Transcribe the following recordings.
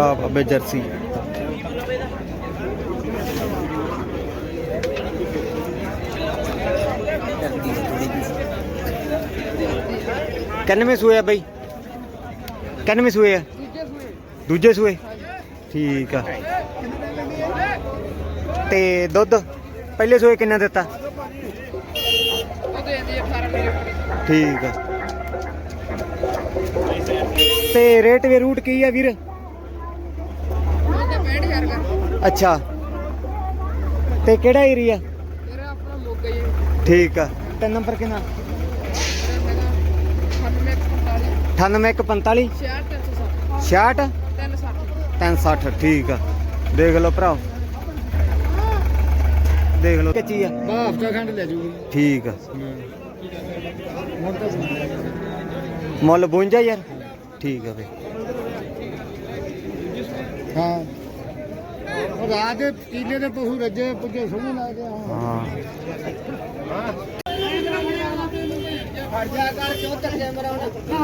ਆ ਬਾਬੇ ਜਰਸੀ ਕਿੰਨਵੇਂ ਸੂਏ ਆ ਬਈ? ਕਿੰਨਵੇਂ ਸੂਏ ਆ? ਦੂਜੇ ਸੂਏ? ਠੀਕ ਆ। ਤੇ ਦੁੱਧ ਪਹਿਲੇ ਸੂਏ ਕਿੰਨਾ ਦਿੱਤਾ? ਠੀਕ ਆ। ਤੇ ਰੇਟ ਵੀ ਰੂਟ ਕੀ ਆ ਵੀਰ? ਅੱਛਾ। ਤੇ ਕਿਹੜਾ ਏਰੀਆ ਠੀਕ ਆ। ਤੇ ਨੰਬਰ ਕਿੰਨਾ 98145 66 360 ਠੀਕ ਆ। ਦੇਖ ਲਓ ਭਰਾ ਦੇਖ ਲਓ। ਕੱਚੀ ਆ ਬਾ ਹਫਤਾ ਖੰਡ ਲੈ ਜੂਗੀ। ਠੀਕ ਆ। ਮੁੱਲ 52 ਯਾਰ। ਠੀਕ ਆ ਬਈ। ਹਾਂ। ਦੇ ਕੀਲੇ ਦੇ ਪਸ਼ੂ ਰੱਜੇ ਪੁੱਜੇ ਸੋਹਣੇ ਲੱਗਦੇ ਆ ਹਾਂ।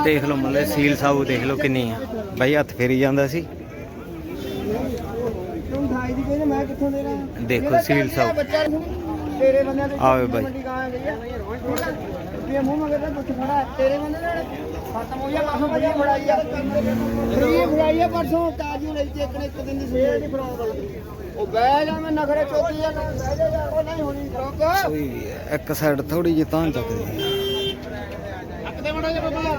ਦੇਖ ਲਓ ਮੁੱਲੇ ਸੀਲ ਸਾਬੂ ਦੇਖ ਲਓ ਕਿੰਨੀ ਆ। ਬਾਈ ਹੱਥ ਫੇਰੀ ਜਾਂਦਾ ਸੀ। ਦੇਖੋ ਸੀਲ ਸਾਬੂ। ਬੱਚਾ ਤੇਰੇ ਬੰਦਿਆਂ ਦੇ ਆਵੇ ਬਾਈ। ਰੁਪਏ ਮੂੰਹ ਮੰਗਦਾ ਪੁੱਛ ਖੜਾ ਤੇਰੇ ਬੰਦੇ ਨਾਲ ਖਤਮ ਹੋ ਗਿਆ ਪਰਸੋਂ ਫਰੀ ਫੜਾਈ ਆ। ਫਰੀ ਫੜਾਈ ਆ ਪਰਸੋਂ ਤਾਜੂ ਲਈ ਤੇ ਇੱਕ ਇੱਕ ਦਿਨ ਦੀ ਸਵੇਰ ਦੀ ਫੜਾਉਣ ਵਾਲੀ। ਉਹ ਬਹਿ ਜਾ ਮੈਂ ਨਖਰੇ ਚੋਦੀ ਆ ਬਹਿ ਜਾ ਉਹ ਨਹੀਂ ਹੋਣੀ ਰੁਕ। ਇੱਕ ਸਾਈਡ ਥੋੜੀ ਜਿਹੀ ਤਾਂ ਚੱਕਦੀ ਅੱਕਦੇ ਮੜਾ ਜੇ ਬਾਬਾ।